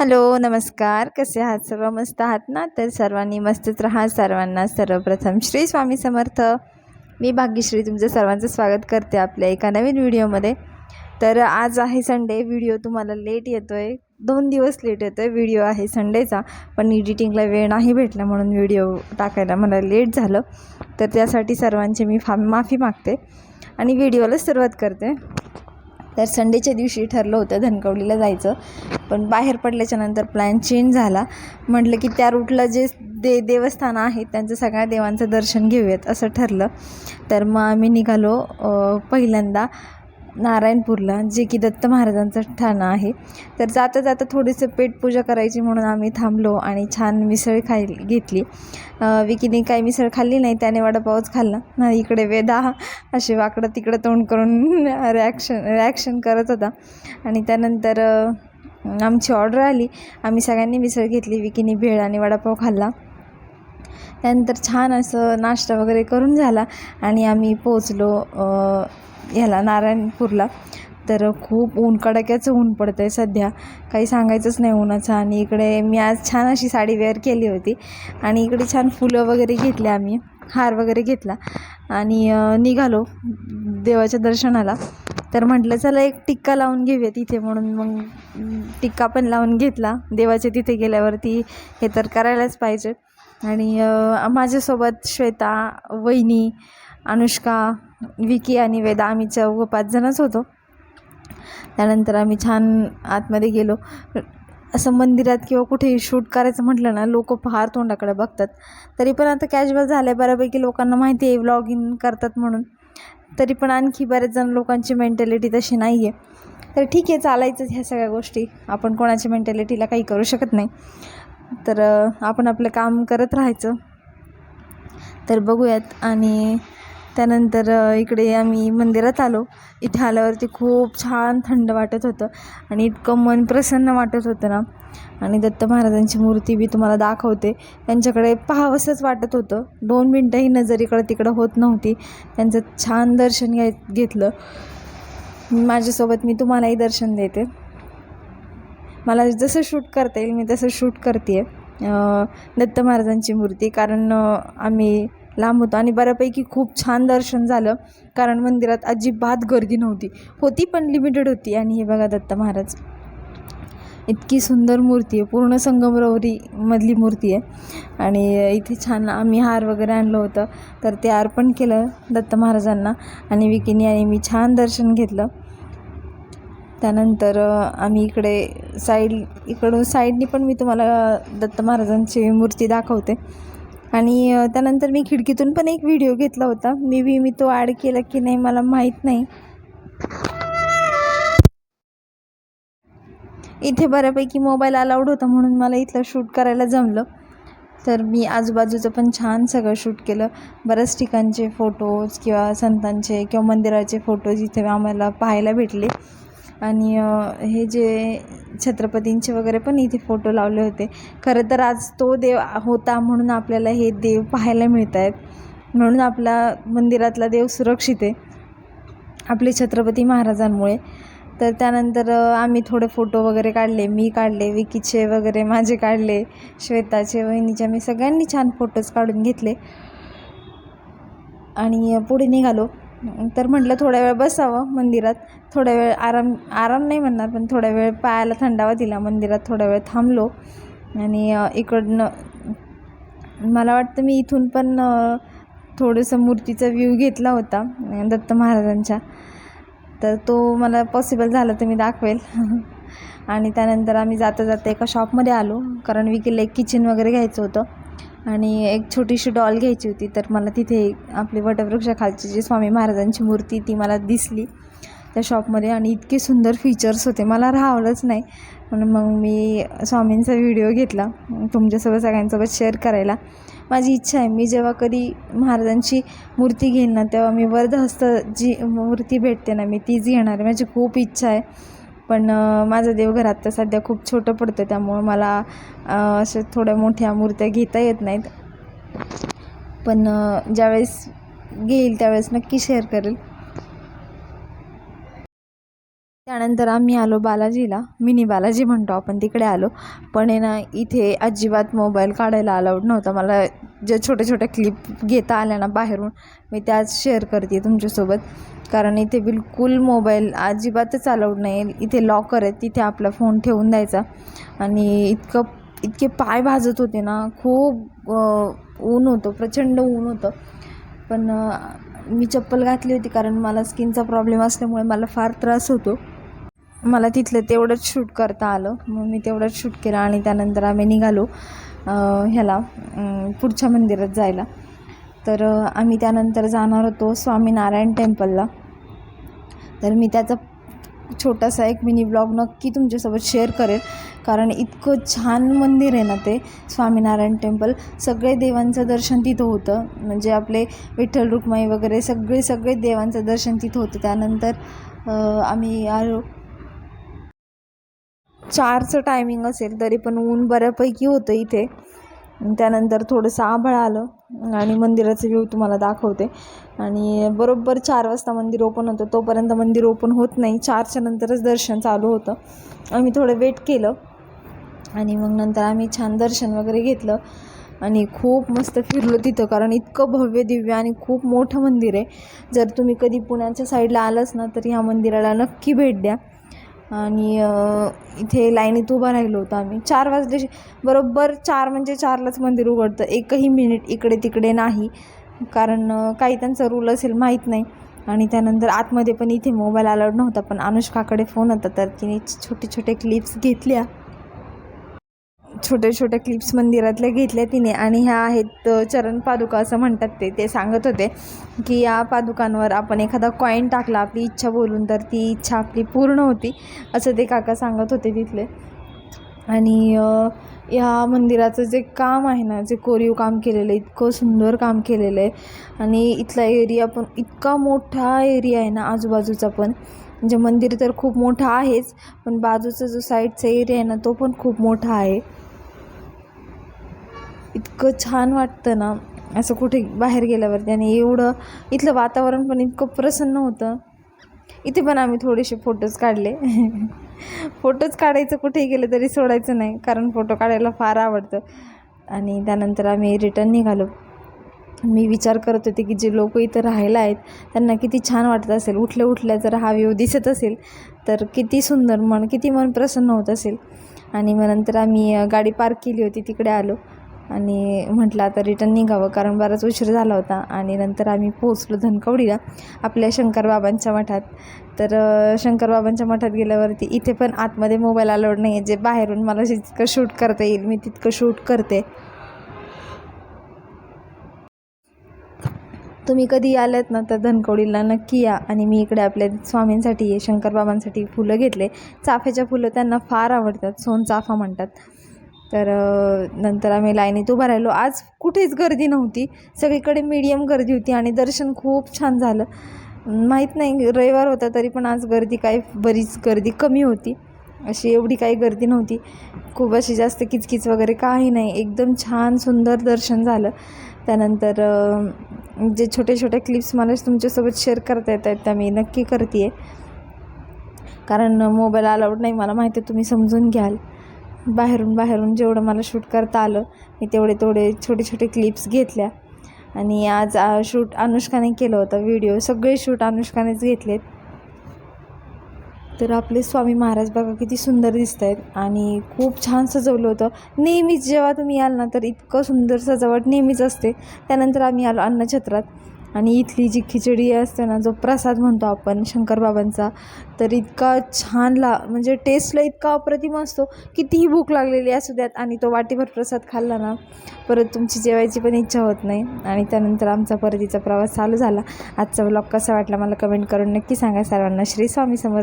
Hello नमस्कार. कसे आहात? सर्व मस्त आहात ना? तर सर्वांनी मस्तच राहा. सर्वांना सर्वप्रथम श्री स्वामी समर्थ. मी भाग्यश्री तुमचं सर्वांचं स्वागत करते आपल्या एका नवीन व्हिडिओमध्ये. तर आज आहे संडे. व्हिडिओ तुम्हाला लेट येतो आहे दोन दिवस लेट येतो आहे व्हिडिओ आहे संडेचा. पण एडिटिंगला वेळ नाही भेटला म्हणून व्हिडिओ टाकायला मला लेट झालं. तर त्यासाठी सर्वांचे मी फा माफी मागते. आणि व्हिडिओला सुरुवात करते. तर संडेच्या दिवशी ठरलं होतं धनकवलीला जायचं. पण बाहेर पडल्याच्या नंतर प्लॅन चेंज झाला. म्हटलं की त्या रूटला जे दे देवस्थान आहेत त्यांचं सगळ्या देवांचं दर्शन घेऊयात असं ठरलं. तर मग आम्ही निघालो पहिल्यांदा. नारायणपूरला जे की दत्त महाराजांचं ठाणं आहे. तर जाता जाता थोडीसं पेटपूजा करायची म्हणून आम्ही थांबलो आणि छान मिसळ खाय घेतली. विकीने काही मिसळ खाल्ली नाही त्याने वडापावच खाल्ला. ना इकडे वेदा असे वाकडं तिकडं तोंड करून रॅक्शन रॅक्शन करत होता. आणि त्यानंतर आमची ऑर्डर आली. आम्ही सगळ्यांनी मिसळ घेतली विकीने भेळ आणि वडापाव खाल्ला. त्यानंतर छान असं नाश्ता वगैरे करून झाला आणि आम्ही पोचलो ह्याला नारायणपूरला. तर खूप ऊन कडाक्याचं ऊन पडतं आहे सध्या. काही सांगायचंच नाही उन्हाचं आणि इकडे मी आज छान अशी साडी वेअर केली होती. आणि इकडे छान फुलं वगैरे घेतले आम्ही. हार वगैरे घेतला. आणि निघालो देवाच्या दर्शनाला. तर म्हटलं चला एक टिक्का लावून घेऊया तिथे. म्हणून मग टिक्का पण लावून घेतला. देवाच्या तिथे गेल्यावरती हे तर करायलाच पाहिजे. आणि माझ्यासोबत श्वेता वहिनी अनुष्का विकी आणि वेदा आम्ही चौघं पाच जणच होतो. त्यानंतर आम्ही छान आतमध्ये गेलो. असं मंदिरात किंवा कुठेही शूट करायचं म्हटलं ना लोक फार तोंडाकडे बघतात. तरी पण आता कॅज्युअल झालं आहे बऱ्यापैकी लोकांना माहिती आहे व्लॉग इन करतात म्हणून. तरी पण आणखी बरेच जण लोकांची मेंटॅलिटी तशी नाही आहे तर ठीक आहे चालायचंच ह्या सगळ्या गोष्टी. आपण कोणाच्या मेंटॅलिटीला काही करू शकत नाही. तर आपण आपलं काम करत राहायचं. तर बघूयात आणि त्यानंतर इकडे आम्ही मंदिरात आलो. इथे आल्यावरती खूप छान थंड वाटत होतं आणि इतकं मन प्रसन्न वाटत होतं ना. आणि दत्त महाराजांची मूर्ती बी तुम्हाला दाखवते. त्यांच्याकडे पाहावंसंच वाटत होतं. दोन मिनटंही नजर इकडं तिकडं होत नव्हती. त्यांचं छान दर्शन घ्याय घेतलं. माझ्यासोबत मी तुम्हालाही दर्शन देते. मला जसं शूट करता येईल मी तसं शूट करते आहे दत्त महाराजांची मूर्ती. कारण आम्ही लांब होतो. आणि बऱ्यापैकी खूप छान दर्शन झालं. कारण मंदिरात अजिबात गर्दी नव्हती. होती पण लिमिटेड होती. आणि हे बघा दत्त महाराज. इतकी सुंदर मूर्ती आहे. पूर्ण संगमरवरी मधली मूर्ती आहे. आणि इथे छान आम्ही हार वगैरे आणलं होतं. तर ते अर्पण केलं दत्त महाराजांना. आणि विकिनी आणि मी छान दर्शन घेतलं. त्यानंतर आम्ही इकडे साईड इकडून साईडनी पण मी तुम्हाला दत्त महाराजांची मूर्ती दाखवते. आणि त्यानंतर मी खिडकीतून पण एक व्हिडिओ घेतला होता. मे बी मी तो ॲड केला की नाही मला माहीत नाही. इथे बऱ्यापैकी मोबाईल अलाउड होता म्हणून मला इथलं शूट करायला जमलं. तर मी आजूबाजूचं पण छान सगळं शूट केलं. बऱ्याच ठिकाणचे फोटोज किंवा संतांचे किंवा मंदिराचे फोटोज इथे आम्हाला पाहायला भेटले. आणि हे जे छत्रपतींचे वगैरे पण इथे फोटो लावले होते. खरं तर आज तो देव होता म्हणून आपल्याला हे देव पाहायला मिळत आहेत म्हणून आपला मंदिरातला देव सुरक्षित आहे. आपले छत्रपती महाराजांमुळे. तर त्यानंतर आम्ही थोडे फोटो वगैरे काढले. मी काढले विकीचे वगैरे माझे काढले श्वेताचे वहिनीचे. मी सगळ्यांनी छान फोटोज काढून घेतले. आणि पुढे निघालो. तर म्हटलं थोड्या वेळ बसावं मंदिरात. थोड्या वेळ आराम आराम नाही म्हणणार पण थोड्या वेळ पायाला थंडावा दिला मंदिरात थोड्या वेळ थांबलो. आणि इकडनं मला वाटतं मी इथून पण थोडंसं मूर्तीचा व्ह्यू घेतला होता दत्त महाराजांच्या. तर तो मला पॉसिबल झाला तर मी दाखवेल. आणि त्यानंतर आम्ही जाता जाता एका शॉपमध्ये आलो कारण विकेला एक किचन वगैरे घ्यायचं होतं. आणि एक छोटीशी डॉल घ्यायची होती तर मला तिथे आपली वटवृक्षाखालची जी स्वामी महाराजांची मूर्ती ती मला दिसली त्या शॉपमध्ये आणि इतके सुंदर फीचर्स होते. मला राहावलंच नाही. म्हणून मग मी स्वामींचा व्हिडिओ घेतला. तुमच्यासोबत सगळ्यांसोबत शेअर करायला. माझी इच्छा आहे मी जेव्हा कधी महाराजांची मूर्ती घेईन ना तेव्हा मी वर्धहस्त जी मूर्ती भेटते ना मी तीच घेणार आहे. माझी खूप इच्छा आहे. पण माझं देवघर आत्ता सध्या खूप छोटं पडतं त्यामुळं मला असे अशा थोड्या मोठ्या मूर्त्या घेता येत नाहीत. पण ज्यावेळेस घेईल त्यावेळेस नक्की शेअर करेल. त्यानंतर आम्ही आलो बालाजीला. मिनी बालाजी म्हणतो आपण तिकडे आलो. पण आहे ना इथे अजिबात मोबाईल काढायला अलाउड नव्हता. मला जे छोट्या छोट्या क्लिप घेता आल्या ना बाहेरून मी त्याच शेअर करते तुमच्यासोबत. कारण इथे बिलकुल मोबाईल अजिबातच अलाउड नाही इथे लॉकर आहे तिथे आपला फोन ठेवून द्यायचा. आणि इतकं इतके पाय भाजत होते ना खूप ऊन होतं प्रचंड ऊन होतं. पण मी चप्पल घातली होती कारण मला स्किनचा प्रॉब्लेम असल्यामुळे मला फार त्रास होतो. मला तिथलं तेवढंच शूट करता आलं. मग मी तेवढंच शूट केलं आणि त्यानंतर आम्ही निघालो ह्याला पुढच्या मंदिरात जायला. तर आम्ही त्यानंतर जाणार होतो स्वामीनारायण टेम्पलला तर मी त्याचा छोटासा एक मिनी ब्लॉग नक्की तुमच्यासोबत शेअर करेल. कारण इतकं छान मंदिर आहे ना ते स्वामीनारायण टेम्पल. सगळे देवांचं दर्शन तिथं होतं. म्हणजे आपले विठ्ठल रुक्माई वगैरे सगळे सगळे देवांचं दर्शन तिथं होतं. त्यानंतर आम्ही आलो चारचं टायमिंग असेल तरी पण ऊन बऱ्यापैकी होतं इथे. त्यानंतर थोडंसं आभाळ आलं आणि मंदिराचं व्ह्यू तुम्हाला दाखवते. आणि बरोबर चार वाजता मंदिर ओपन होतं तोपर्यंत मंदिर ओपन होत नाही. चारच्या नंतरच दर्शन चालू होतं. आम्ही थोडं वेट केलं आणि मग नंतर आम्ही छान दर्शन वगैरे घेतलं. आणि खूप मस्त फिरलो तिथं कारण इतकं भव्य दिव्य आणि खूप मोठं मंदिर आहे. जर तुम्ही कधी पुण्याच्या साईडला आलंच ना तर ह्या मंदिराला नक्की भेट द्या. आणि इथे लाईनीत उभा राहिलो होतो आम्ही. चार वाजले बरोबर चार म्हणजे चारलाच मंदिर उघडतं. एकही मिनिट इकडे तिकडे नाही. कारण काही त्यांचा रूल असेल माहीत नाही. आणि त्यानंतर आतमध्ये पण इथे मोबाईल अलाउड नव्हता. पण अनुष्काकडे फोन होता. तर तिने छोटे छोटे क्लिप्स घेतल्या. छोट्या छोट्या क्लिप्स मंदिरातल्या घेतल्या तिने आणि ह्या आहेत चरण पादुका असं म्हणतात ते. ते सांगत होते की या पादुकांवर आपण एखादा कॉईन टाकला आपली इच्छा बोलून तर ती इच्छा आपली पूर्ण होती असं ते काका सांगत होते तिथले. आणि ह्या मंदिराचं जे काम आहे ना जे कोरीव काम केलेलं आहे इतकं सुंदर काम केलेलं आहे. आणि इथला एरिया पण इतका मोठा एरिया आहे ना आजूबाजूचा पण. म्हणजे मंदिर तर खूप मोठं आहेच पण बाजूचा जो साईडचा एरिया आहे ना तो पण खूप मोठा आहे. इतकं छान वाटतं ना. असं कुठे बाहेर गेल्यावरती आणि एवढं इथलं वातावरण पण इतकं प्रसन्न होतं. इथे पण आम्ही थोडेसे फोटोज काढले. फोटोज काढायचं कुठेही गेलं तरी सोडायचं नाही कारण फोटो काढायला फार आवडतं. आणि त्यानंतर आम्ही रिटर्न निघालो. मी विचार करत होते की जे लोक इथं राहायला आहेत त्यांना किती छान वाटत असेल. उठल्या उठल्या जर हा व्ह्यू दिसत असेल तर किती सुंदर मन किती मन प्रसन्न होत असेल. आणि मग नंतर आम्ही गाडी पार्क केली होती तिकडे आलो. आणि म्हटलं आता रिटर्न निघावं कारण बराच उशीर झाला होता आणि नंतर आम्ही पोहोचलो धनकवडीला आपल्या शंकरबाबांच्या मठात. तर शंकरबाबांच्या मठात गेल्यावरती इथे पण आतमध्ये मोबाईल अलाउड नाही आहे जे बाहेरून मला जितकं शूट करता येईल मी तितकं शूट करते. तुम्ही कधी आलात ना तर धनकवडीला नक्की या आणि मी इकडे आपल्या स्वामींसाठी शंकरबाबांसाठी फुलं घेतले. चाफ्याच्या फुलं त्यांना फार आवडतात सोनचाफा म्हणतात. तर नंतर आम्ही लाईनीत उभा राहिलो. आज कुठेच गर्दी नव्हती. सगळीकडे मीडियम गर्दी होती आणि दर्शन खूप छान झालं. माहीत नाही रविवार होता तरी पण आज गर्दी काय बरीच गर्दी कमी होती. अशी एवढी काही गर्दी नव्हती. खूप अशी जास्त किचकिच वगैरे काही नाही. एकदम छान सुंदर दर्शन झालं. त्यानंतर जे छोटे छोटे क्लिप्स मला तुमच्यासोबत शेअर करता येत आहेत त्या मी नक्की करते आहे कारण मोबाईल अलाउड नाही. मला माहिती आहे तुम्ही समजून घ्याल. बाहेरून बाहेरून जेवढं मला शूट करता आलं मी तेवढे तेवढे छोटे छोटे क्लिप्स घेतल्या. आणि आज शूट अनुष्काने केलं होतं व्हिडिओ सगळे शूट अनुष्कानेच घेतलेत. तर आपले स्वामी महाराज बघा किती सुंदर दिसत आहेत आणि खूप छान सजवलं होतं. नेहमीच जेव्हा तुम्ही याल ना तर इतकं सुंदर सजावट नेहमीच असते. त्यानंतर आम्ही आलो अन्नछत्रात. आणि इथली जी खिचडी असते ना जो प्रसाद म्हणतो आपण शंकरबाबांचा तर इतका छान म्हणजे ला म्हणजे टेस्टला इतका अप्रतिम असतो कितीही भूक लागलेली असू द्यात आणि तो वाटीभर प्रसाद खाल्ला ना परत तुमची जेवायची पण इच्छा होत नाही. आणि त्यानंतर आमचा परतीचा प्रवास चालू झाला. आजचा ब्लॉग कसा वाटला मला कमेंट करून नक्की सांगा. सर्वांना श्री स्वामी समर्थ.